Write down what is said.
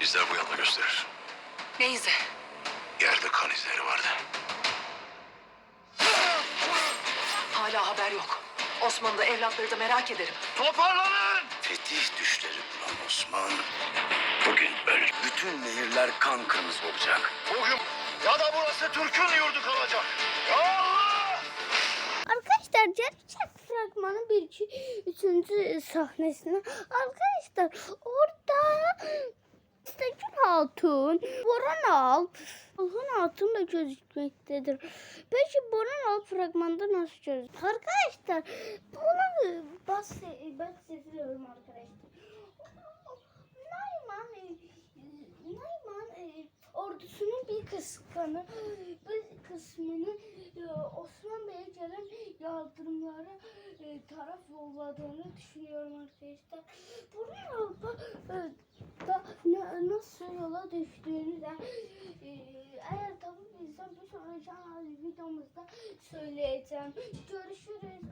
İzler bu yanda gösterir. Ne izi? Yerde kan izleri vardı. Hala haber yok. Osman'ı da evlatları da merak ederim. Toparlanın! Fetih düşleri bulan Osman bugün ölür. Bütün nehirler kan kırmızı olacak. Bugün ya da burası Türk'ün yurdu kalacak. Ya Allah! Arkadaşlar gerçek fragmanın bir iki üçüncü sahnesine arkadaşlar orada Boran Alp, Orhan Hatun da gözükmektedir. Peki Boran Alp fragmanda nasıl gözüküyor? Arkadaşlar bunu bahse bahsediyorum arkadaşlar. Nayman, e, Nayman e, ordusunun bir kısmını, bir kısmını e, Osman Bey'e gelen yardımlara taraf yolladığını düşünüyorum arkadaşlar. Yola düştüğünü de e, eğer tabii bilsem bir sonraki videomuzda söyleyeceğim. Görüşürüz.